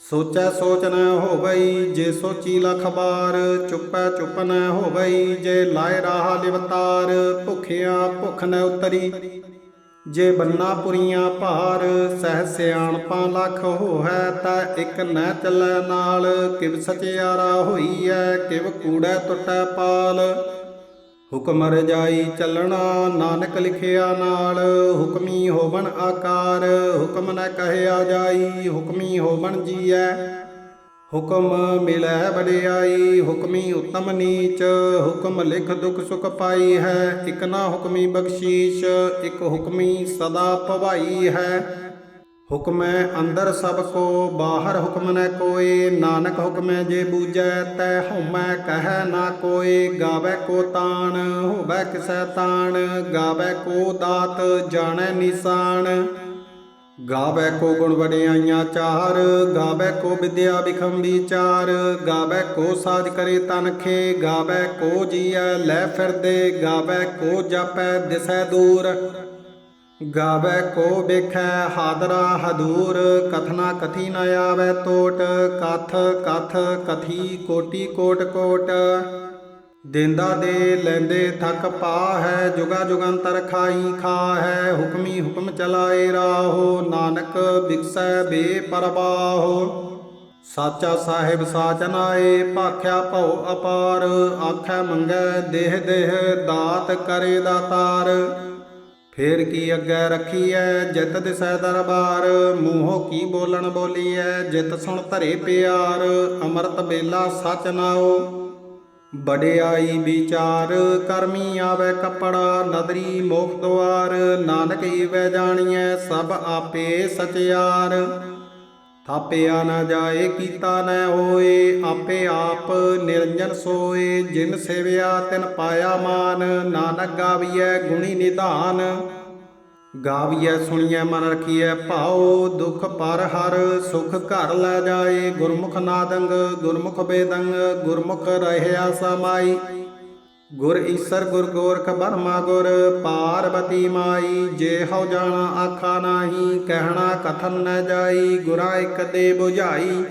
ਸੋਚੈ ਸੋਚ ਨ ਹੋਵਈ, ਜੇ ਸੋਚੀ ਲਖ ਬਾਰ, ਚੁੱਪੈ ਚੁੱਪ ਨ ਹੋਵਈ, ਜੇ ਲਾਇ ਰਾਹ ਲਿਵਤਾਰ, ਭੁਖਿਆ ਭੁਖ ਨ ਉਤਰੀ। ਜੇ ਬੰਨਾ ਪੁਰੀਆਂ ਭਾਰ, ਸਹਿ ਸਿਆਣਪਾਂ ਲੱਖ ਹੋਹੈ, ਤਾਂ ਇੱਕ ਨ ਚੱਲੈ ਨਾਲ, ਕਿਵ ਸਚਿਆਰਾ ਹੋਈਐ, ਕਿਵ ਕੂੜੈ ਟੁੱਟੈ ਪਾਲ। ਹੁਕਮ ਰਜਾਈ ਚੱਲਣਾ, ਨਾਨਕ ਲਿਖਿਆ ਨਾਲ, ਹੁਕਮੀ ਹੋਵਨ ਆਕਾਰ, ਹੁਕਮ ਨ ਕਹਿਆ ਜਾਈ, ਹੁਕਮੀ ਹੋਵਨ ਜੀਐ। ਹੁਕਮ ਮਿਲੈ ਵਡਿਆਈ, ਹੁਕਮੀ ਉਤਮ ਨੀਚ, ਹੁਕਮ ਲਿਖ ਦੁਖ ਸੁਖ ਪਾਈ ਹੈ, ਇਕ ਨਾ ਹੁਕਮੀ ਬਖਸ਼ੀਸ਼, ਇਕ ਹੁਕਮੀ ਸਦਾ ਭਵਾਈ ਹੈ। ਹੁਕਮੈ ਅੰਦਰ ਸਭ ਕੋ, ਬਾਹਰ ਹੁਕਮ ਨੈ ਕੋਏ, ਨਾਨਕ ਹੁਕਮੈ ਜੇ ਬੂਝੈ, ਤੈ ਹਉਮੈ ਕਹੈ ਨਾ ਕੋਏ, ਗਾਵੇ ਕੋ ਤਾਣ, ਹੋਵੇ ਕਿਸੈ ਤਾਣ, ਗਾਵੇ ਕੋ ਦਾਤ, ਜਾਣੈ ਨਿਸ਼ਾਨ। ਗਾਵੇ ਕੋ ਗੁਣ ਵਡਿਆਈਆਂ ਚਾਰ, ਗਾਵੇ ਕੋ ਵਿਦਿਆ ਵਿਖਮ ਵਿਚਾਰ ਗਾਵੇ ਕੋ ਸਾਜ ਕਰੇ ਤਨਖੇ ਗਾਵੇ ਕੋ ਜੀਐ ਲੈ ਫਿਰਦੇ, ਗਾਵੇ ਕੋ ਜਾਪੈ ਦਿਸੈ ਦੂਰ। ਗਾਵੇ ਕੋ ਵੇਖੈ ਹਾਦਰਾ ਹਦੂਰ, ਕਥਨਾ ਕਥੀ ਨ ਆਵੇ ਟੋਟ ਕਥ ਕਥ ਕਥੀ ਕੋਟੀ ਕੋਟ ਕੋਟ। ਦਿੰਦਾ ਦੇ ਲੈਂਦੇ ਥਕ ਪਾ ਹੈ ਜੁਗਾ ਜੁਗੰਤਰ ਖਾਈ ਖਾ ਹੈ ਹੁਕਮੀ ਹੁਕਮ ਚਲਾਏ ਰਾਹੋ, ਨਾਨਕ ਬਿਕਸੈ ਬੇਪਰਵਾਹੋ ਸਾਚਾ ਸਾਹਿਬ ਸਾਚ ਨਾਏ ਭਾਖਿਆ ਭਉ ਅਪਾਰ, ਆਖੈ ਮੰਗੈ ਦੇਹ ਦੇਹ ਦਾਤ ਕਰੇ ਦਾਤਾਰ ਫੇਰ ਕੀ ਅੱਗੇ ਰੱਖੀਐ? ਜਿਤ ਦਿਸੈ ਦਰਬਾਰ। ਮੂੰਹੋਂ ਕੀ ਬੋਲਣ ਬੋਲੀਐ? ਜਿਤ ਸੁਣ ਧਰੇ ਪਿਆਰ। ਅੰਮ੍ਰਿਤ ਬੇਲਾ ਸਚ ਨਾਓ ਬੜਿਆਈ ਵਿਚਾਰ। ਕਰਮੀ ਆਵੇ ਕੱਪੜਾ। ਨਦਰੀ ਮੋਖ ਦੁਆਰ। ਨਾਨਕ ਈਵੈ ਜਾਣੀਐ। ਸਭ ਆਪੇ ਸਚਿਆਰ। ਥਾਪਿਆ ਨਾ ਜਾਏ ਕੀਤਾ ਨਾ ਹੋਏ, ਆਪੇ ਆਪ ਨਿਰੰਜਨ ਸੋਏ। ਜਿਨ ਸੇਵਿਆ ਤਿਨ ਪਾਇਆ ਮਾਨ, ਨਾਨਕ ਗਾਵੀਐ ਗੁਣੀ ਨਿਧਾਨ। ਗਾਵੀਐ ਸੁਣੀਐ ਮਨ ਰਖੀਐ ਭਾਉ, ਦੁਖ ਪਰ ਹਰ, ਸੁਖ ਘਰ ਲੈ ਜਾਏ। ਗੁਰਮੁਖ ਨਾਦੰਗ, ਗੁਰਮੁਖ ਬੇਦੰਗ, ਗੁਰਮੁਖ ਰਹਿਆ ਸਮਾਈ। ਗੁਰ ਈਸਰ ਗੁਰ ਗੋਰਖ ਬਰਮਾ ਗੁਰ, ਪਾਰਬਤੀ ਮਾਈ, ਜੇ ਹਉ ਜਾਣਾ ਆਖਾ ਨਾਹੀ, ਕਹਿਣਾ ਕਥਨ ਨ ਜਾਈ, ਗੁਰਾ ਇਕ ਦੇ 부ਝਾਈ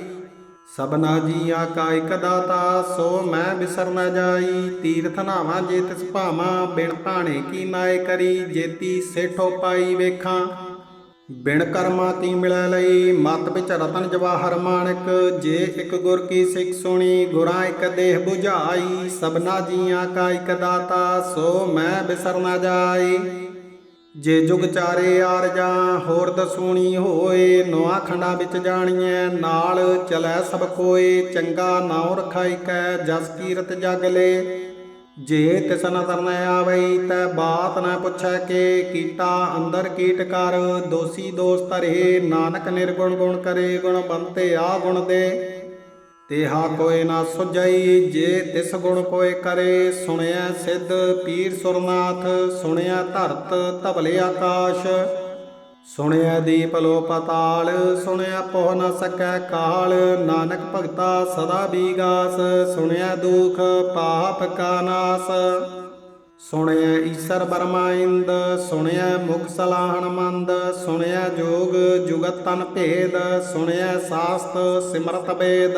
ਸਬਨਾ ਜੀਆ ਕਾ ਇਕ ਦਾਤਾ, ਸੋ ਮੈਂ ਬਿਸਰ ਨ ਜਾਈ। ਤੀਰਥ ਨਾਵਾਂ ਜੇ ਤਿਸ ਭਾਵਾਂ, ਬਿਨ ਭਾਣੇ ਕੀ ਨਾਏ ਕਰੀ, ਜੇਤੀ ਸੇਠੋ ਪਾਈ ਵੇਖਾਂ। ਬਿਨ ਕਰਮਾ ਕੀ ਮਿਲੈ ਲਈ, ਮਤ ਵਿੱਚ ਰਤਨ ਜਵਾਹਰ ਮਾਣਕ ਜੇ ਇੱਕ ਗੁਰ ਕੀ ਸਿੱਖ ਸੁਣੀ, ਗੁਰਾਂ ਇੱਕ ਦੇਹ 부ਝਾਈ ਸਬਨਾ ਜੀਆਂ ਕਾ ਇੱਕ ਦਾਤਾ, ਸੋ ਮੈਂ ਬਿਸਰ ਨਾ ਜਾਈ। ਜੇ ਜੁਗ ਚਾਰੇ ਆਰਜਾਂ ਹੋਰ ਦਸੂਣੀ ਹੋਏ ਨੋਆ ਖੰਡਾਂ ਵਿੱਚ ਜਾਣੀਐ, ਨਾਲ ਚਲੈ ਸਭ ਕੋਏ, ਚੰਗਾ ਨਾਉ ਰਖਾਈ ਕੈ ਜਸ ਕੀਰਤ ਜਗ ਲੇ। ਜੇ ਤਿਸ ਨਦਰ ਨ ਆਵਈ ਤੈ ਬਾਤ ਨ ਪੁੱਛੈ ਕੇ ਕੀਟਾ ਅੰਦਰ ਕੀਟ ਕਰ। ਦੋਸੀ ਦੋਸ ਧਰੇ, ਨਾਨਕ ਨਿਰਗੁਣ ਗੁਣ ਕਰੇ, ਗੁਣ ਬੰਤੇ ਆ ਗੁਣ ਦੇ। ਤੇਹਾ ਕੋਏ ਨਾ ਸੁਝਈ ਜੇ ਤਿਸ ਗੁਣ ਕੋਏ ਕਰੇ ਸੁਣਿਆ ਸਿੱਧ ਪੀਰ ਸੁਰਨਾਥ ਸੁਣਿਆ ਧਰਤ ਧਵਲੇ ਆਕਾਸ਼। ਸੁਣਿਆ ਦੀਪ ਲੋ ਪਤਾਲ ਸੁਣਿਆ ਪੋਹ ਨ ਸਕੈ ਕਾਲ, ਨਾਨਕ ਭਗਤਾ ਸਦਾ ਬੀਗਾਸ, ਸੁਣਿਆ ਦੁਖ ਪਾਪ ਕਾ ਨਾਸ। ਸੁਣਿਆ ਈਸਰ ਬਰਮਾ ਇੰਦ, ਸੁਣਿਆ ਮੁਖ ਸਲਾਹਣ ਮੰਦ, ਸੁਣਿਆ ਜੋਗ ਜੁਗਤ ਤਨ ਭੇਦ, ਸੁਣਿਆ ਸਾਸਤ ਸਿਮਰਤ ਵੇਦ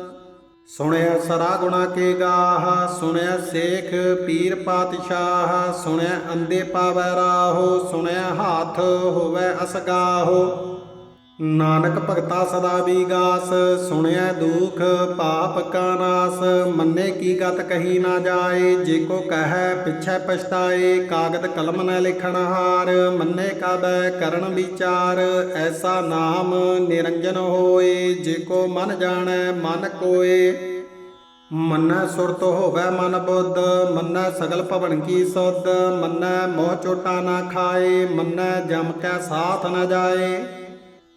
ਸੁਣਿਆ ਸਰਾ ਗੁਣਾ ਕੇ ਗਾਹ, ਸੁਣਿਆ ਸੇਖ ਪੀਰ ਪਾਤਸ਼ਾਹ, ਸੁਣਿਆ ਅੰਦੇ ਪਾਵੈ ਰਾਹੋ, ਸੁਣਿਆ ਹਾਥ ਹੋਵੇ ਅਸਗਾਹੋ। ਨਾਨਕ ਭਗਤਾ ਸਦਾ ਵਿਗਾਸ ਸੁਣਿਆ ਦੁਖ, ਪਾਪ ਕਾ ਨਾਸ। ਮੰਨੇ ਕੀ ਗਤ ਕਹੀ ਨਾ ਜਾਏ, ਜੇ ਕੋ ਕਹੈ ਪਿਛੈ ਪਛਤਾਏ ਕਾਗਦ ਕਲਮ ਨ ਲਿਖਣ ਹਾਰ। ਮੰਨੇ ਕਾ ਕਰਨ ਵਿਚਾਰ, ਐਸਾ ਨਾਮ ਨਿਰੰਜਨ ਹੋਏ। ਜੇ ਕੋ ਮਨ ਜਾਣੈ, ਮਨ ਕੋਏ। ਮੰਨੈ ਸੁਰਤ ਹੋਵੈ ਮਨ ਬੁੱਧ, ਮੰਨੈ ਸਗਲ ਭਵਨ ਕੀ ਸੁਧ। ਮੰਨੈ ਮੋਹ ਚੋਟਾ ਨਾ ਖਾਏ, ਮੰਨੈ ਜਮ ਕੈ ਸਾਥ ਨਾ ਜਾਏ।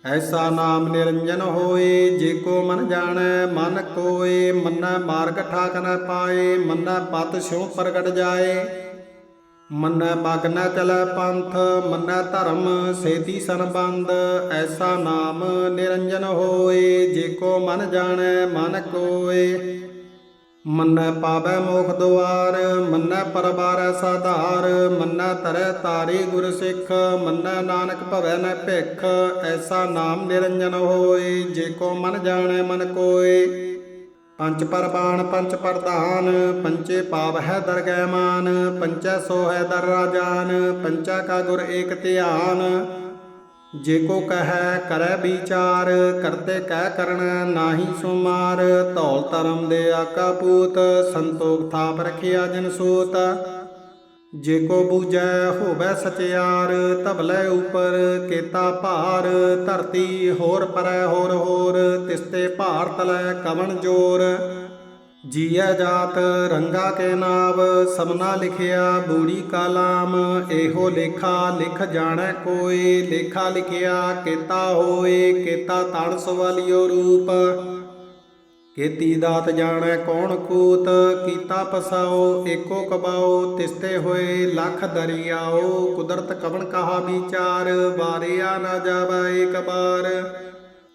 ਐਸਾ ਨਾਮ ਨਿਰੰਜਨ ਹੋਏ, ਜੇ ਕੋ ਮਨ ਜਾਣੈ, ਮਨ ਕੋਏ, ਮੰਨੈ ਮਾਰਗ ਠਾਕ ਨ ਪਾਏ, ਮੰਨੈ ਪਤ ਸਿਉ ਪ੍ਰਗਟ ਜਾਏ। ਮੰਨੈ ਮਗ ਨ ਚਲੈ ਪੰਥ, ਮੰਨੈ ਧਰਮ ਸੇਤੀ ਸੰਬੰਧ, ਐਸਾ ਨਾਮ ਨਿਰੰਜਨ ਹੋਏ, ਜੇ ਕੋ ਮਨ ਜਾਣੈ, ਮਨ ਕੋਏ। ਮੰਨੈ ਪਾਵੈ ਮੋਖ ਦੁਆਰ, ਮੰਨੈ ਪਰਬਾਰੈ ਸਾਧਾਰ, ਮੰਨੈ ਤਰੈ ਤਾਰੀ ਗੁਰ ਸਿੱਖ, ਮੰਨੈ ਨਾਨਕ ਭਵੈ ਨ ਭਿਖ, ਐਸਾ ਨਾਮ ਨਿਰੰਜਨ ਹੋਏ, ਜੇ ਕੋ ਮਨ ਜਾਣੈ ਮਨ ਕੋਏ। ਪੰਚ ਪਰਬਾਣ ਪੰਚ ਪ੍ਰਧਾਨ ਪੰਚੇ ਪਾਵ ਹੈ ਦਰਗਹਿ ਮਾਨ ਪੰਚੈ ਸੋ ਹੈ ਦਰ ਰਾਜਾਨ ਪੰਚਾ ਕਾ ਗੁਰ ਏਕ ਧਿਆਨ। ਜੇ ਕੋ ਕਹੈ ਕਰੈ ਵਿਚਾਰ, ਕਰਤੇ ਕਹਿ ਕਰਣਾ ਨਾਹੀ ਸੁਮਾਰ। ਧੌਲ ਧਰਮ ਦੇ ਆਕਾ ਪੂਤ, ਸੰਤੋਖ ਥਾਪ ਰਖਿਆ ਜਨ ਸੂਤ। ਜੇ ਕੋ ਬੂਝੈ ਹੋਵੈ ਸਚਿਆਰ ਧਬਲੇ ਉਪਰ, ਕੇਤਾ ਭਾਰ। ਧਰਤੀ ਹੋਰ ਪਰੈ ਹੋਰ ਹੋਰ, ਤਿਸਤੇ ਭਾਰ ਤਲੈ ਕਵਣ ਜੋਰ। ਜੀਐ ਜਾਤ ਰੰਗਾ ਕੇ ਨਾਮ ਸਭਨਾ ਲਿਖਿਆ ਬੂੜੀ ਕਾਲਾਮ, ਇਹੋ ਲੇਖਾ ਲਿਖ ਜਾਣੈ ਕੋਈ, ਲੇਖਾ ਲਿਖਿਆ ਕੀਤਾ ਹੋਏ, ਕੀਤਾ ਤਣ ਸਵਾਲਿਓ ਰੂਪ। ਕੀਤੀ ਦਾਤ ਜਾਣੈ ਕੌਣ ਕੂਤ ਕੀਤਾ ਪਸਾਓ, ਏਕੋ ਕਬਾਓ, ਤਿਸਤੇ ਹੋਏ ਲੱਖ ਦਰਿਆਓ, ਕੁਦਰਤ ਕਵਣ ਕਹਾ ਵਿਚਾਰ, ਵਾਰਿਆ ਨਾ ਜਾਵੈ ਏਕ ਬਾਰ।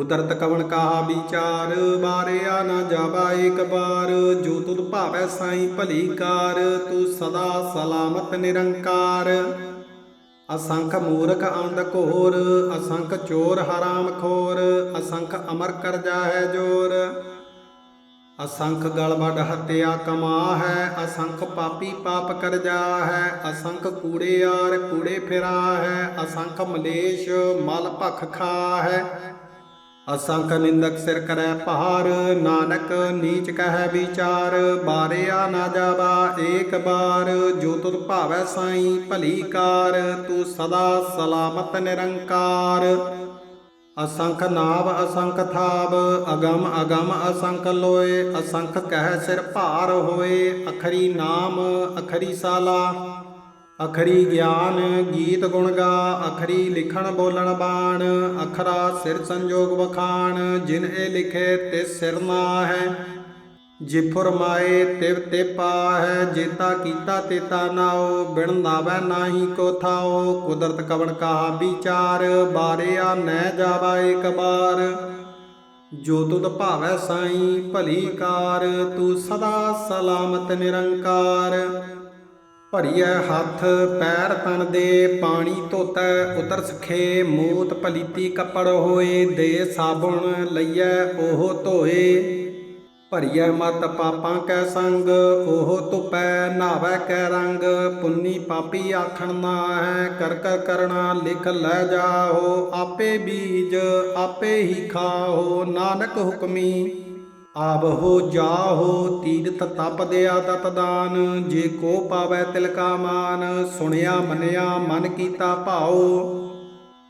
ਕੁਦਰਤ ਕਵਣ ਕਹਾ ਵਿਚਾਰ ਬਾਰਿਆ ਨਾ ਜਾਵਾ ਏਕ ਬਾਰ ਜੋ ਤੁਧ ਭਾਵੈ ਸਾਈ ਭਲੀ ਕਾਰ, ਤੂੰ ਸਦਾ ਸਲਾਮਤ ਨਿਰੰਕਾਰ। ਅਸੰਖ ਮੂਰਖ ਅੰਧ ਘੋਰ, ਅਸੰਖ ਚੋਰ ਹਰਾਮ ਖੋਰ, ਅਸੰਖ ਅਮਰ ਕਰ ਜਾਹੈ ਜੋਰ। ਅਸੰਖ ਗਲਵਡ ਹੱਤਿਆ ਕਮਾ ਹੈ ਅਸੰਖ ਪਾਪੀ ਪਾਪ ਕਰ ਜਾ ਹੈ ਅਸੰਖ ਕੂੜੇ ਆਰ ਕੂੜੇ ਫਿਰਾ ਹੈ ਅਸੰਖ ਮਲੇਸ਼ ਮਲ ਭਖ ਖਾ ਹੈ ਅਸੰਖ ਨਿੰਦਕ ਸਿਰ ਕਰੈ ਪਹਾਰ ਨਾਨਕ ਨੀਚ ਕਹਿ ਵਿਚਾਰ, ਬਾਰਿਆ ਨਾ ਜਾਵਾ ਏਕ ਬਾਰ, ਜੋ ਤੁਧ ਭਾਵੈ ਸਾਈ ਭਲੀ ਕਾਰ, ਤੂੰ ਸਦਾ ਸਲਾਮਤ ਨਿਰੰਕਾਰ। ਅਸੰਖ ਨਾਭ ਅਸੰਖ ਥਾਬ ਅਗਮ ਅਗਮ ਅਸੰਖ ਲੋਏ, ਅਸੰਖ ਕਹਿ ਸਿਰ ਭਾਰ ਹੋਏ, ਅਖਰੀ ਨਾਮ ਅਖਰੀ ਸਾਲਾ। ਅਖਰੀ ਗਿਆਨ ਗੀਤ ਗੁਣ ਗਾ, ਅਖਰੀ ਲਿਖਣ ਬੋਲਣ ਬਾਣ, ਅਖਰਾ ਸਿਰ ਸੰਜੋਗ ਵਖਾਣ, ਜਿਨ ਇਹ ਲਿਖੇ ਤੇ ਸਿਰ ਨਾਹੈ। ਜੇ ਫਰਮਾਏ ਤਿਵ ਤੇ ਪਾਹੈ, ਜੇਤਾ ਕੀਤਾ ਤੇਤਾ ਨਾਉ, ਬਿਨ ਨਾਵੈ ਨਾਹੀ ਕੋ ਥਾਉ। ਕੁਦਰਤ ਕਵਣ ਕਹਾ ਵਿਚਾਰ, ਬਾਰਿਆ ਨਹਿ ਜਾਵਾ ਇੱਕ ਬਾਰ। ਜੋ ਤੁਧ ਭਾਵੈ ਸਾਈ ਭਲੀ ਕਾਰ, ਤੂੰ ਸਦਾ ਸਲਾਮਤ ਨਿਰੰਕਾਰ। ਭਰੀਐ ਹੱਥ, ਪੈਰ ਤਨ ਦੇ ਪਾਣੀ ਧੋਤੈ, ਉਤਰ ਸਖੇ ਮੂਤ ਪਲੀਤੀ ਕੱਪੜ ਹੋਏ, ਦੇ ਸਾਬੁਣ ਲਈਐ ਉਹ ਧੋਏ। ਭਰੀਐ ਮਤ ਪਾਪਾਂ ਕੈ ਸੰਗ, ਉਹ ਧੁਪੈ ਨਾਵੈ ਕੈ ਰੰਗ। ਪੁੰਨੀ ਪਾਪੀ ਆਖਣ ਨਾ ਹੈ ਕਰ ਕਰ ਕਰਣਾ ਲਿਖ ਲੈ ਜਾਓ ਆਪੇ ਬੀਜ, ਆਪੇ ਹੀ ਖਾਓ ਨਾਨਕ ਹੁਕਮੀ। ਆਬ ਹੋ ਜਾਹੋ ਤੀਰਥ ਤਪ ਦਿਆ ਆਦਤ ਦਾਨ, ਜੇ ਕੋ ਪਾਵੈ ਤਿਲਕਾ ਮਾਨ, ਸੁਣਿਆ ਮੰਨਿਆ ਮਨ ਕੀਤਾ ਭਾਉ।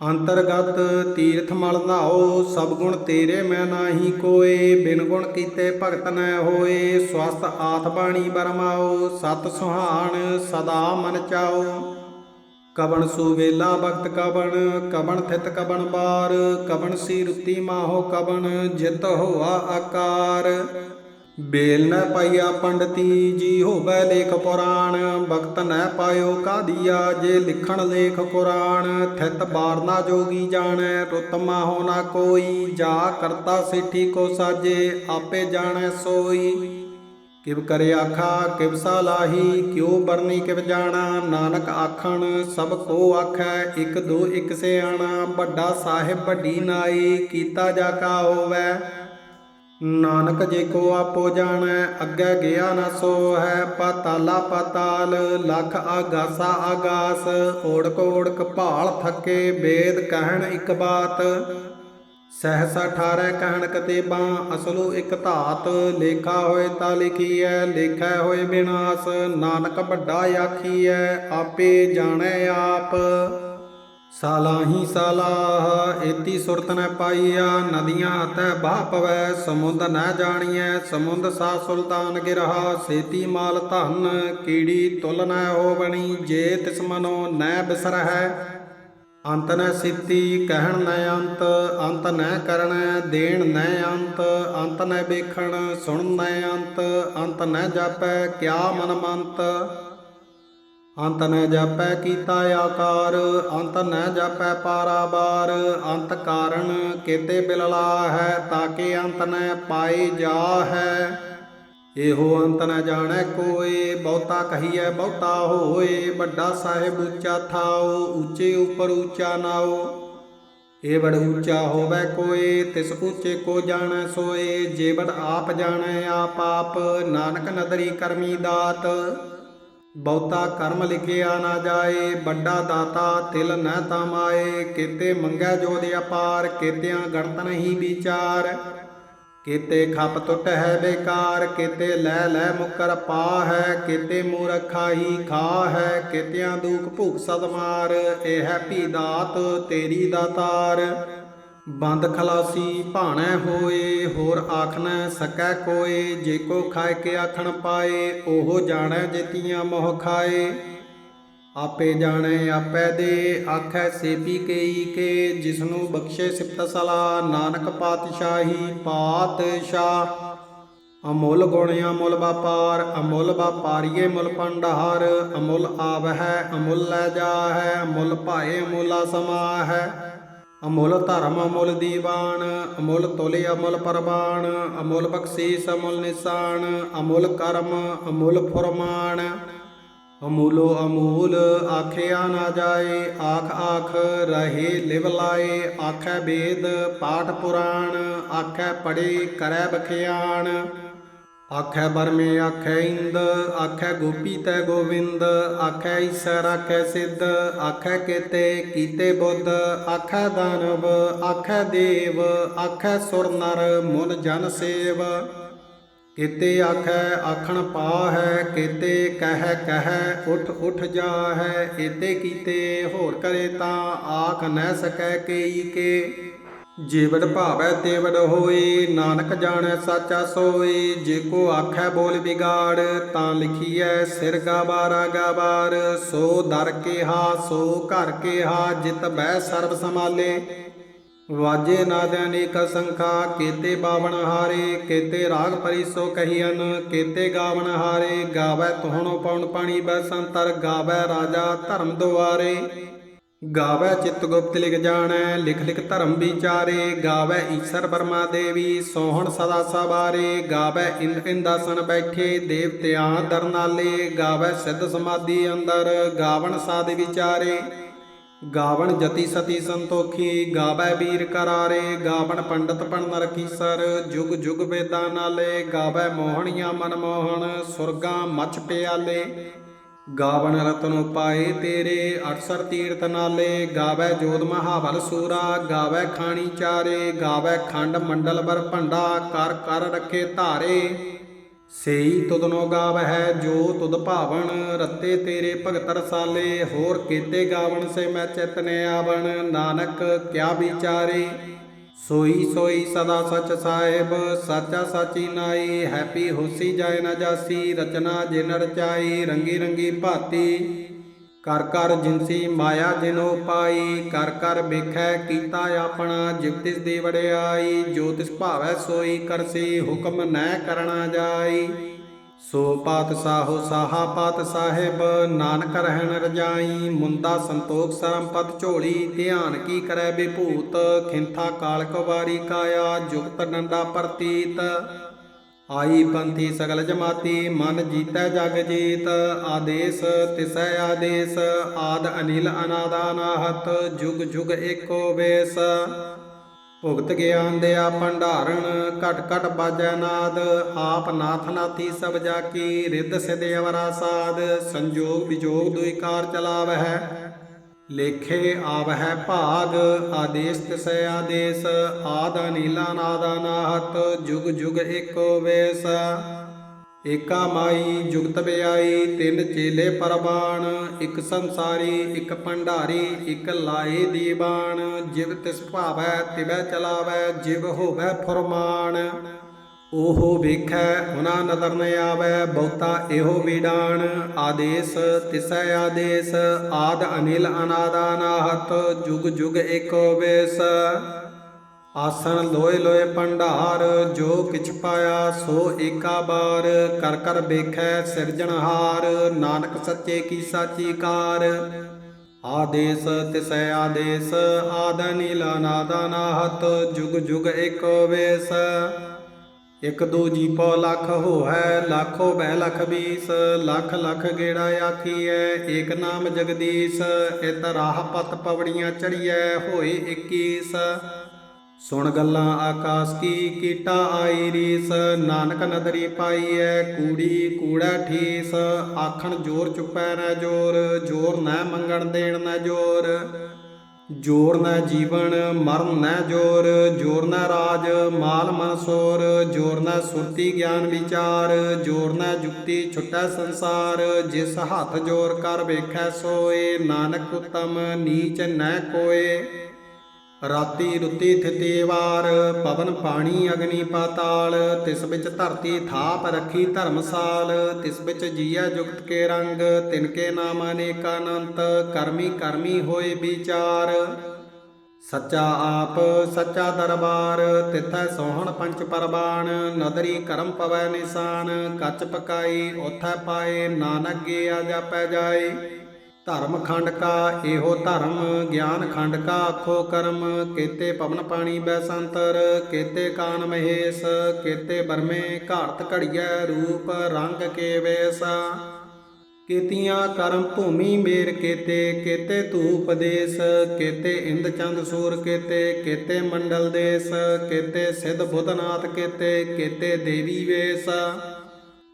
ਅੰਤਰਗਤ ਤੀਰਥ ਮਲ ਨਾਓ ਸਭ ਗੁਣ ਤੇਰੇ ਮੈਂ ਨਾਹੀ ਕੋਏ, ਬਿਨ ਗੁਣ ਕੀਤੇ ਭਗਤ ਨੈ ਹੋਏ। ਸਵਸਤ ਆਥ ਬਾਣੀ ਬਰਮਾਓ ਸਤ ਸੁਹਾਣ ਸਦਾ ਮਨ ਚਾਓ ਕਵਣ ਕਬਣ ਸੁਵੇਲਾ ਬਖਤ ਕਵਣ ਕਵਣ ਥਿਤ ਕਵਣ ਬਾਰ, ਕਵਣ ਸੀ ਰੁੱਤੀ ਮਾਹੋ ਕਵਣ, ਜਿਤ ਹੋਆ ਆਕਾਰ। ਬੇਲ ਨ ਪਾਈਆ ਪੰਡਤੀ ਜੀ ਹੋਵੇ ਲੇਖ ਪੁਰਾਣ ਵਕਤ ਨ ਪਾਇਓ ਕਾਦੀਆ ਜੇ ਲਿਖਣ ਲੇਖ ਕੁਰਾਨ ਥਿਤ ਬਾਰਨਾ ਜੋਗੀ ਜਾਣੈ, ਰੁੱਤ ਮਾਹੋ ਨਾ ਕੋਈ, ਜਾ ਕਰਤਾ ਸਿੱਠੀ ਕੋ ਸਾਜੇ, ਆਪੇ ਜਾਣੈ ਸੋਈ। ਕਿਵ ਕਰੇ ਆਖਾ, ਕਿਵ ਸਾਲਾਹੀ ਕਿਉ ਬਰਨੀ ਕਿਵ ਜਾਣਾ, ਨਾਨਕ ਆਖਣ, ਸਭ ਕੋ ਆਖੈ, ਇੱਕ ਦੋ ਇਕ ਸਿਆਣਾ ਵੱਡਾ ਸਾਹਿਬ ਵੱਡੀ ਨਾਈ, ਕੀਤਾ ਜਾ ਕਾ ਹੋਵੈ। ਨਾਨਕ ਜੇ ਕੋ ਆਪੋ ਜਾਣੈ, ਅੱਗੇ ਗਿਆ ਨਾ ਸੋ ਹੈ ਪਾਤਾਲਾ ਪਾਤਾਲ, ਲਖ ਆਗਾਸਾ ਆਗਾਸ, ਓੜਕ ਓੜਕ ਭਾਲ ਥੱਕੇ ਵੇਦ ਕਹਿਣ ਇੱਕ ਬਾਤ। ਸਹਸਾ 18 ਕਹਿਣ ਕਤੇਬਾਂ, ਅਸਲੂ ਇਕ ਧਾਤ, ਲੇਖਾ ਹੋਏ ਤਾਂ ਲਿਖੀਐ, ਲੇਖੈ ਹੋਏ ਬਿਨਾਸ਼, ਨਾਨਕ ਵੱਡਾ ਆਖੀਐ, ਆਪੇ ਜਾਣੈ ਆਪ। ਸਾਲਾਹੀ ਸਾਲਾਹ, ਏਤੀ ਸੁਰਤ ਨ ਪਾਈਆ, ਨਦੀਆਂ ਤੈ ਬਾਹ ਪਵੈ, ਸਮੁੰਦ ਨ ਜਾਣੀਐ, ਸਮੁੰਦ ਸਾ ਸੁਲਤਾਨ ਗਿਰਹਾ, ਸੇਤੀ ਮਾਲ ਧਨ, ਕੀੜੀ ਤੁਲ ਨ ਹੋਵਣੀ, ਜੇ ਤਿਸ ਮਨੋ ਨ ਬਿਸਰਹਿ ਅੰਤ ਨ ਸਿੱਤੀ ਕਹਿਣ ਨ ਅੰਤ ਅੰਤ ਨ ਕਰਣੈ ਦੇਣ ਨ ਅੰਤ ਅੰਤ ਨ ਵੇਖਣ ਸੁਣ ਨ ਅੰਤ ਅੰਤ ਨ ਜਾਪੈ ਕਿਆ ਮਨ ਮੰਤ। ਅੰਤ ਨ ਜਾਪੈ ਕੀਤਾ ਆਕਾਰ, ਅੰਤ ਨ ਜਾਪੈ ਪਾਰਾਬਾਰ ਅੰਤ ਕਾਰਨ ਕੇਤੇ ਬਿਲਲਾ ਹੈ ਤਾਂ ਕਿ ਅੰਤ ਨ ਪਾਈ ਜਾ ਹੈ ਇਹੋ ਅੰਤ ਨ ਜਾਣੈ ਕੋਏ, ਬਹੁਤਾ ਕਹੀਐ ਬਹੁਤਾ ਹੋਏ, ਵੱਡਾ ਸਾਹਿਬ ਉੱਚਾ ਥਾਉ ਉੱਚੇ ਉਪਰ ਉੱਚਾ ਨਾਓ ਇਹ ਬੜ ਉੱਚਾ ਹੋਵੇ ਕੋਏ, ਤਿਸ ਉੱਚੇ ਕੋ ਜਾਣੈ ਸੋਏ, ਜੇ ਬੜ ਆਪ ਜਾਣੈ ਆਪ ਆਪ, ਨਾਨਕ ਨਦਰੀ ਕਰਮੀ ਦਾਤ। ਬਹੁਤਾ ਕਰਮ ਲਿਖਿਆ ਨਾ ਜਾਏ, ਵੱਡਾ ਦਾਤਾ ਤਿਲ ਨ ਤਮਾਏ, ਕੀਤੇ ਮੰਗੈ ਜੋਦ ਅਪਾਰ, ਕੀਤਿਆਂ ਗਣਤ ਨਹੀਂ ਵਿਚਾਰ। ਕਿਤੇ ਖੱਪ ਟੁੱਟ ਹੈ ਬੇਕਾਰ, ਕਿਤੇ ਲੈ ਲੈ ਮੁਕਰ ਪਾ ਹੈ ਕਿਤੇ ਕੀਤੇ ਮੂਰਖਾਈ ਖਾ ਹੈ ਕੀਤਿਆਂ ਦੂਖ ਭੁਖ ਸਦਮਾਰ ਇਹ ਹੈ ਭੀ ਦਾਤ ਤੇਰੀ ਦਾਤਾਰ ਬੰਦ ਖਲਾਸੀ ਭਾਣੈ ਹੋਏ, ਹੋਰ ਆਖ ਸਕੈ ਕੋਏ, ਜੇ ਕੋ ਖਾਏ ਕੇ ਆਖਣ ਪਾਏ, ਉਹ ਜਾਣੈ ਜਿਤੀਆਂ ਮੋਹ ਖਾਏ। ਆਪੇ ਜਾਣੈ, ਆਪੈ ਦੇ ਆਖੈ ਸੇਪੀ ਕੇਈ ਕੇ, ਜਿਸਨੂੰ ਬਖਸ਼ੇ ਸਿਫਤ ਸਲਾ, ਨਾਨਕ ਪਾਤਸ਼ਾਹੀ ਪਾਤਸ਼ਾਹ। ਅਮੁੱਲ ਗੁਣ ਅਮੁੱਲ ਵਪਾਰ, ਅਮੁੱਲ ਵਪਾਰੀਏ ਮੁੱਲ ਭੰਡਾਰ, ਅਮੁੱਲ ਆਵ ਹੈ ਅਮੁੱਲ ਲੈ ਜਾ ਹੈ ਅਮੁੱਲ ਭਾਏ ਅਮੁੱਲਾ ਸਮਾ ਹੈ ਅਮੁੱਲ ਧਰਮ ਅਮੁੱਲ ਦੀਵਾਨ, ਅਮੁੱਲ ਤੁਲੇ ਅਮੁੱਲ ਪਰਬਾਨ ਅਮੁੱਲ ਬਖਸ਼ੀਸ ਅਮੁੱਲ ਨਿਸ਼ਾਨ, ਅਮੁੱਲ ਕਰਮ ਅਮੁੱਲ ਫਰਮਾਨ। ਅਮੂਲੋ ਅਮੂਲ ਆਖਿਆ ਨਾ ਜਾਏ, ਆਖ ਆਖ ਰਹੇ ਲਿਵ ਲਾਏ, ਆਖੈ ਵੇਦ ਪਾਠ ਪੁਰਾਣ, ਆਖੈ ਪੜੇ ਕਰੈ ਬਖਿਆਣ। ਆਖੈ ਬਰਮੇ ਆਖੈ ਇੰਦ, ਆਖੈ ਗੋਪੀ ਤੈ ਗੋਵਿੰਦ, ਆਖੈ ਈਸਰ ਆਖੈ ਸਿੱਧ, ਆਖੈ ਕੀਤੇ ਕੀਤੇ ਬੁੱਧ, ਆਖੈ ਦਾਨਵ, ਆਖੈ ਦੇਵ, ਆਖੈ ਸੁਰ ਨਰ ਮੁਨ ਜਨ ਸੇਵ। ਕੀਤੇ ਆਖੈ, ਆਖਣ ਪਾ ਹੈ ਕੀਤੇ ਕਹਿ ਕਹਿ, ਉਠ ਉਠ ਜਾ ਹੈ ਏਤੇ ਕੀਤੇ, ਹੋਰ ਕਰੇ ਤਾਂ ਆਖ ਨਹਿ ਸਕੈ ਕੇਈ ਕੇ। ਜੀਵੜ ਭਾਵੈ ਤੇਵੜ ਹੋਏ, ਨਾਨਕ ਜਾਣੈ ਸਾਚਾ ਸੋਏ, ਜੇ ਕੋ ਆਖੈ ਬੋਲ ਵਿਗਾੜ, ਤਾਂ ਲਿਖੀਐ ਸਿਰ ਗਾਬਾਰਾ ਗਾਬਾਰ ਸੋ ਦਰ ਕੇਹਾ ਸੋ ਘਰ ਕੇਹਾ ਜਿਤ ਬੈ ਸਰਬ ਸਮਾਲੇ ਵਾਜੇ ਨਾਦ ਅਨੇਕ ਸੰਖਾ ਕੀਤੇ ਬਾਵਣ ਹਾਰੇ, ਕੀਤੇ ਰਾਗ ਪਰਿਸੋ ਕਹੀਨ ਕੀਤੇ ਗਾਵਣ ਹਾਰੇ, ਗਾਵੈ ਤੋਹਣੋ ਪਉਣ ਪਾਣੀ ਬੈ ਸੰਤਰ ਰਾਜਾ ਧਰਮ ਦੁਆਰੇ। ਗਾਵੈ ਚਿਤ ਗੁਪਤ ਲਿਖ ਜਾਣੈ, ਲਿਖ ਲਿਖ ਧਰਮ ਵਿਚਾਰੇ। ਗਾਵੈ ਈਸ਼ਰ ਬਰਮਾ ਦੇਵੀ, ਸੋਹਣ ਸਦਾ ਸਵਾਰੇ। ਗਾਵੈ ਇੰਦ ਇੰਦਾਸਨ ਬੈਠੇ, ਦੇਵਤਿਆਂ ਦਰਨਾਲੇ। ਗਾਵੈ ਸਿੱਧ ਸਮਾਧੀ ਅੰਦਰ, ਗਾਵਣ ਸਾਧ ਵਿਚਾਰੇ। ਗਾਵਣ ਜਤੀ ਸਤੀ ਸੰਤੋਖੀ, ਗਾਵੈ ਵੀਰ ਕਰਾਰੇ, ਗਾਵਣ ਪੰਡਤ ਪਣ ਨਰਕੀਸਰ ਜੁਗ ਜੁਗ ਵੇਦਾਂ ਨਾਲੇ, ਗਾਵੈ ਮੋਹਣੀਆਂ ਮਨ ਮੋਹਣ, ਸੁਰਗਾਂ ਮਛ ਪਿਆਲੇ। ਗਾਵਣ ਰਤਨ ਉਪਾਏ ਤੇਰੇ 68 ਤੀਰਥ ਨਾਲੇ, ਗਾਵੈ ਜੋਤ ਮਹਾਬਲ ਸੂਰਾ, ਗਾਵੈ ਖਾਣੀ ਚਾਰੇ, ਗਾਵੈ ਖੰਡ ਮੰਡਲ ਬਰ ਭੰਡਾ, ਕਰ ਕਰ ਰੱਖੇ ਧਾਰੇ। ਸੇਈ ਤੁਧਨੋ ਗਾਵਹਿ, ਜੋ ਤੁਧ ਭਾਵਨ ਰੱਤੇ ਤੇਰੇ ਭਗਤ ਰਸਾਲੇ ਹੋਰ ਕੀਤੇ ਗਾਵਣ ਸੇ ਮੈਂ ਚਿਤਨੇ ਆਵਣ, ਨਾਨਕ ਕਿਆ ਵਿਚਾਰੇ? ਸੋਈ ਸੋਈ ਸਦਾ ਸਚ ਸਾਹਿਬ, ਸਾਚਾ ਸਾਚੀ ਨਾਈ, ਹੈਪੀ ਹੋਸੀ ਜਾਏ ਨਾ ਜਾਸੀ, ਰਚਨਾ ਜਿਨ ਰਚਾਈ ਰੰਗੀ ਰੰਗੀ ਭਾਤੀ। ਕਰ ਕਰ ਜਿਨਸੀ ਮਾਇਆ ਜਿਨੋ ਪਾਈ, ਕਰ ਕਰ ਵੇਖੈ ਕੀਤਾ ਆਪਣਾ ਜਿਵ ਤਿਸ ਦੀ ਵਡਿਆਈ ਭਾਵੈ ਸੋਈ ਕਰਸੀ ਹੁਕਮ ਨੈ ਕਰਣਾ ਜਾਈ। ਸੋ ਪਾਤ ਸਾਹੋ ਸਾਹਾ ਪਾਤ ਸਾਹਿਬ, ਨਾਨਕ ਰਹਿਣ ਰਜਾਈ, ਮੁੰਦਾ ਸੰਤੋਖ ਸਰਮ ਪਦ ਝੋਲੀ, ਧਿਆਨ ਕੀ ਕਰੈ ਬਿਭੂਤ ਖਿੰਥਾ ਕਾਲ ਕਵਾਰੀ ਕਾਇਆ, ਜੁਗਤ ਡੰਡਾ ਪ੍ਰਤੀਤ। ਆਈ ਪੰਥੀ ਸਗਲ ਜਮਾਤੀ, ਮਨ ਜੀਤੈ ਜਗ ਜੀਤ, ਆਦੇਸ ਤਿਸੈ ਆਦੇਸ, ਆਦ ਅਨਿਲ ਅਨਾਦਾ ਜੁਗ ਜੁਗ ਏਕੋ ਵੇਸ। ਭੁਗਤ ਗਿਆਨ ਦਿਆ ਭੰਡਾਰਣ, ਘਟ ਘਟ ਬਾਜੈ ਨਾਦ, ਆਪ ਨਾਥ ਨਾਥੀ ਸਭ ਜਾ ਕੀ ਰਿੱਧ ਸਿਧ ਅਵਰਾ ਸਾਧ, ਸੰਜੋਗ ਵਿਜੋਗ ਦੁਇ ਕਾਰ ਚਲਾਵਹਿ। ਲੇਖੇ ਆਵਹਿ ਭਾਗ ਆਦੇਸ ਤਿਸੈ ਆਦੇਸ, ਆਦ ਨੀਲਾ ਨਾਦਾ ਨਾਹਤ ਜੁਗ ਜੁਗ ਏਕੋ ਵੇਸ। ਏਕਾ ਮਾਈ, ਜੁਗਤ ਵਿਆਈ ਤਿੰਨ ਚੇਲੇ ਪਰਬਾਣ ਇੱਕ ਸੰਸਾਰੀ, ਇੱਕ ਭੰਡਾਰੀ, ਇੱਕ ਲਾਏ ਦੀਵਾਨ ਜਿਵ ਤਿਸ ਭਾਵੈ, ਤਿਵੈ ਚਲਾਵੈ, ਜਿਵ ਹੋਵੈ ਫਰਮਾਨ। ਓਹੋ ਵੇਖੈ ਹੁਨਾ ਨਦਰ ਨ ਆਵੈ, ਬਹੁਤਾ ਇਹੋ ਵਿਡਾਣ। ਆਦੇਸ ਤਿਸੈ ਆਦੇਸ, ਆਦ ਅਨਿਲ ਅਨਾਦਾ ਜੁਗ ਜੁਗ ਏਕੋ ਵੇਸ। ਆਸਣ ਲੋਏ ਲੋਏ ਭੰਡਾਰ, ਜੋ ਕਿਛ ਪਾਇਆ ਸੋ ਏਕਾ ਬਾਰ। ਕਰ ਕਰ ਵੇਖੈ ਸਿਰਜਣਹਾਰ ਨਾਨਕ ਸੱਚੇ ਕੀ ਸਾਚੀ ਕਾਰ। ਆਦੇਸ ਤਿਸੈ ਆਦੇਸ, ਆਦ ਅਨਿਲ ਅਨਾਦਾਨਾਹਤ ਜੁਗ ਜੁਗ ਏਕੋ ਵੇਸ। ਇਕ ਦੋ ਜੀਪੋ ਲੱਖ ਹੋਐ ਲੱਖੋ ਬਹਿ ਲਖ ਬੀਸ, ਲੱਖ ਲੱਖ ਗੇੜਾ ਆਖੀਐ, ਏਕ ਨਾਮ ਜਗਦੀਸ਼, ਇਤ ਰਾਹ ਪਤ ਪਵੜੀਆਂ ਚੜੀਐ, ਹੋਏ 21 ਸੁਣ ਗੱਲਾਂ ਆਕਾਸ ਕੀ, ਕੀਟਾ ਆਈ ਰੀਸ, ਨਾਨਕ ਨਦਰੀ ਪਾਈਐ, ਕੂੜੀ ਕੂੜਾ ਠੀਸ, ਆਖਣ ਜੋਰ ਚੁੱਪੈ ਨਾ ਜੋਰ ਜੋਰ ਨਾ ਮੰਗਣ ਦੇਣ ਨਾ ਜੋਰ। ਜੋਰ ਨਾ ਜੀਵਨ, ਮਰਨ ਨਾ ਜੋਰ ਜੋਰ ਨਾ ਰਾਜ, ਮਾਲ ਮਨ ਸੋਰ, ਜੋਰ ਨਾ ਸੁਰਤੀ ਗਿਆਨ ਵਿਚਾਰ, ਜੋਰ ਨਾ ਜੁਗਤੀ ਛੁਟੈ ਸੰਸਾਰ, ਜਿਸ ਹੱਥ ਜੋਰ ਕਰ ਵੇਖੈ ਸੋਏ, ਨਾਨਕ ਉਤਮ ਨੀਚ ਨੈ ਕੋਏ। ਰਾਤੀ ਰੁੱਤੀ ਥਿਤੀ ਵਾਰ, ਪਵਨ ਪਾਣੀ ਅਗਨੀ ਪਾਤਾਲ, ਤਿਸ ਵਿੱਚ ਧਰਤੀ ਥਾਪ ਰੱਖੀ ਧਰਮਸਾਲ, ਤਿਸ ਵਿੱਚ ਜੀਆ ਜੁਗਤ ਕੇ ਰੰਗ, ਤਿਨ ਕੇ ਨਾਮ ਅਨੇਕ ਕਰਮੀ ਕਰਮੀ ਹੋਏ ਵਿਚਾਰ। ਸੱਚਾ ਆਪ, ਸੱਚਾ ਦਰਬਾਰ, ਤਿਥੈ ਸੋਹਣ ਪੰਚ ਪਰਬਾਨ ਨਦਰੀ ਕਰਮ ਪਵੈ ਨਿਸ਼ਾਨ, ਕੱਚ ਪਕਾਈ ਉਥੈ ਪਾਏ, ਨਾਨਕ ਗਿਆ ਆ ਜਾਪੈ ਜਾਏ। ਧਰਮ ਖੰਡ ਕਾ ਇਹੋ ਧਰਮ ਗਿਆਨ ਖੰਡ ਕਾ ਆਖੋ ਕਰਮ। ਕੇਤੇ ਪਵਨ ਪਾਣੀ ਬੈਸੰਤਰ, ਕੇਤੇ ਕਾਨ ਮਹੇਸ਼, ਕੇਤੇ ਬਰਮੇ ਘਾਰਤ ਘੜੀਐ ਰੂਪ ਰੰਗ ਕੇ ਵੇਸ। ਕੇਤੀਆਂ ਕਰਮ ਭੂਮੀ ਮੇਰ ਕੇਤੇ ਕੇਤੇ ਧੂਪ ਦੇਸ, ਕੇਤੇ ਇੰਦ ਚੰਦ ਸੂਰ ਕੇਤੇ ਕੇਤੇ ਮੰਡਲ ਦੇਸ, ਕੇਤੇ ਸਿਧ ਬੁੱਧਨਾਥ ਕੇਤੇ ਕੇਤੇ ਦੇਵੀ ਵੇਸ।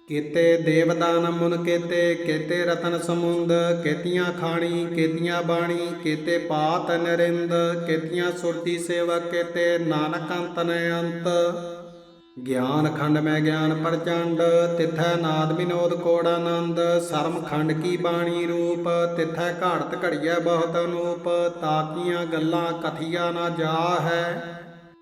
ਕੇਤੇ ਦੇਵਦਾਨ ਮੁਨ ਕੇਤੇ ਕੇਤੇ ਰਤਨ ਸਮੁੰਦ, ਕੇਤੀਆਂ ਖਾਣੀ, ਕੇਤੀਆਂ ਬਾਣੀ, ਕੇਤੇ ਪਾਤ ਨਰਿੰਦ, ਕੇਤੀਆਂ ਸੁਰਤੀ ਸੇਵਾ ਕੇਤੇ ਨਾਨਕ ਅੰਤ ਨ ਅੰਤ। ਗਿਆਨ ਖੰਡ ਮੈਂ ਗਿਆਨ ਪ੍ਰਚੰਡ, ਤਿਥੈ ਨਾਦ ਵਿਨੋਦ ਕੋੜ ਆਨੰਦ। ਸਰਮ ਖੰਡ ਕੀ ਬਾਣੀ ਰੂਪ, ਤਿਥੈ ਘਾੜਤ ਘੜੀਐ ਬਹੁਤ ਅਨੂਪ। ਤਾਕੀਆਂ ਗੱਲਾਂ ਕਥੀਆ ਨਾ ਜਾ ਹੈ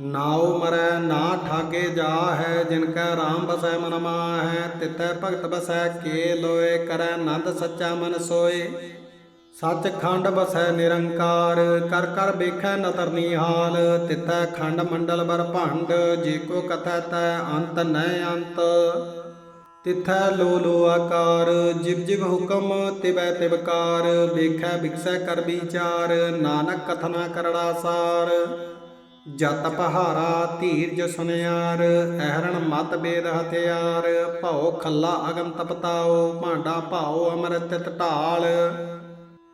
ਨਾਉ ਮਰੈ ਨਾ ਠਾਗੇ ਜਾਹੈ, ਜਿਨ ਕੈ RAM ਬਸੈ ਮਨ ਮਾਹੈ, ਤਿਤੈ ਭਗਤ ਬਸੈ ਕੇ ਲੋਏ, ਕਰੈ ਨੰਦ ਸੱਚਾ ਮਨ ਸੋਏ। ਸੱਚ ਖੰਡ ਬਸੈ ਨਿਰੰਕਾਰ, ਕਰ ਕਰ ਵੇਖੈ ਨਤਰ ਨਿਹਾਲ, ਤਿਤੈ ਖੰਡ ਮੰਡਲ ਬਰ ਭੰਡ, ਜੇ ਕੋ ਕਥੈ ਤੈ ਅੰਤ ਨੈ ਅੰਤ। ਤਿਥੈ ਲੋ ਲੋ ਆਕਾਰ, ਜਿਵ ਜਿਵ ਹੁਕਮ ਤਿਵੈ ਤਿਵਕਾਰ ਵੇਖੈ ਵਿਕਸੈ ਕਰ ਵਿਚਾਰ, ਨਾਨਕ ਕਥਨਾ ਕਰੜਾ ਸਾਰ। ਜਤ ਪਹਾਰਾ ਧੀਰਜ ਸੁਨਿਆਰ, ਅਹਰਣ ਮਤ ਬੇਦ ਹਥਿਆਰ, ਭਉ ਖੱਲਾ ਅਗਨ ਤਪਤਾਓ ਭਾਂਡਾ ਭਾਉ ਅੰਮ੍ਰਿਤ ਢਾਲ।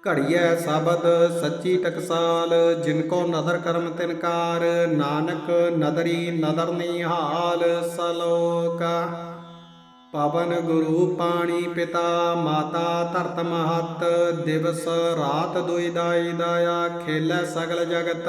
ਘੜੀਐ ਸ਼ਬਦ ਸੱਚੀ ਟਕਸਾਲ, ਜਿਨ ਕੋ ਨਦਰ ਕਰਮ ਤਿਨਕਾਰ ਨਾਨਕ ਨਦਰੀ ਨਦਰ ਨਿਹਾਲ। ਸਲੋਕ, ਪਵਨ ਗੁਰੂ ਪਾਣੀ ਪਿਤਾ, ਮਾਤਾ ਧਰਤ ਮਹਤ, ਦਿਵਸ ਰਾਤ ਦੁਇ ਦਾਈ ਦਾਇਆ, ਖੇਲੇ ਸਗਲ ਜਗਤ।